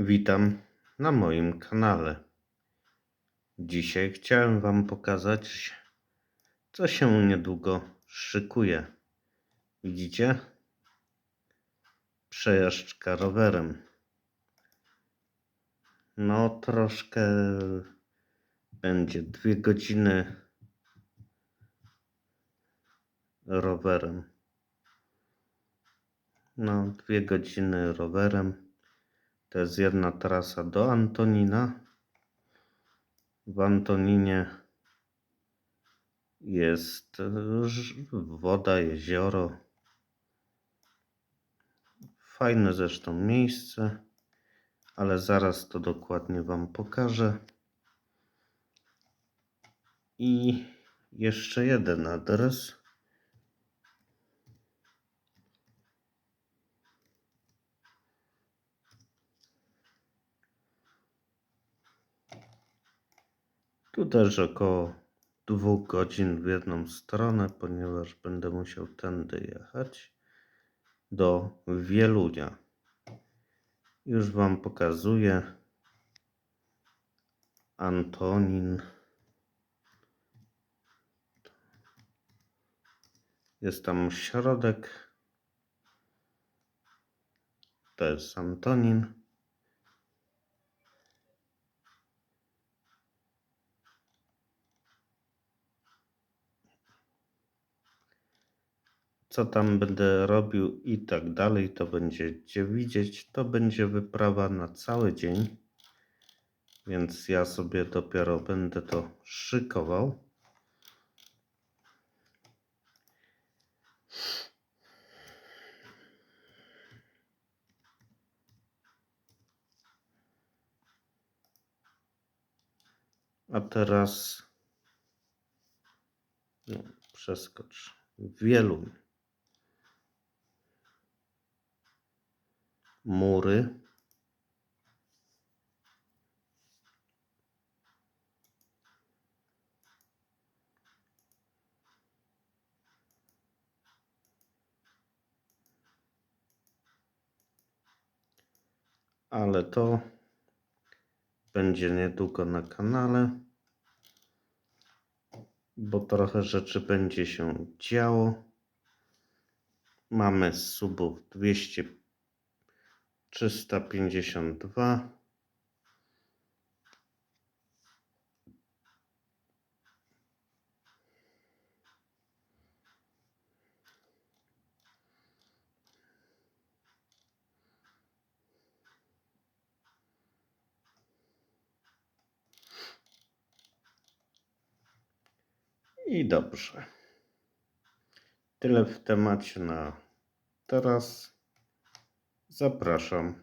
Witam na moim kanale. Dzisiaj chciałem Wam pokazać, co się niedługo szykuje. Widzicie? Przejażdżka rowerem. No, troszkę będzie dwie godziny rowerem. No, dwie godziny rowerem. To jest jedna trasa do Antonina. W Antoninie jest e, woda, jezioro. Fajne zresztą miejsce, ale zaraz to dokładnie Wam pokażę. I jeszcze jeden adres. Tu też około dwóch godzin w jedną stronę, ponieważ będę musiał tędy jechać do Wielunia. Już Wam pokazuję Antonin. Jest tam środek. To jest Antonin. Co tam będę robił i tak dalej, to będziecie widzieć. To będzie wyprawa na cały dzień, więc ja sobie dopiero będę to szykował. A teraz no, przeskocz. Wieluń. Mury. Ale to będzie niedługo na kanale, bo trochę rzeczy będzie się działo. Mamy subów 200 352 I dobrze. Tyle w temacie na teraz. Zapraszam.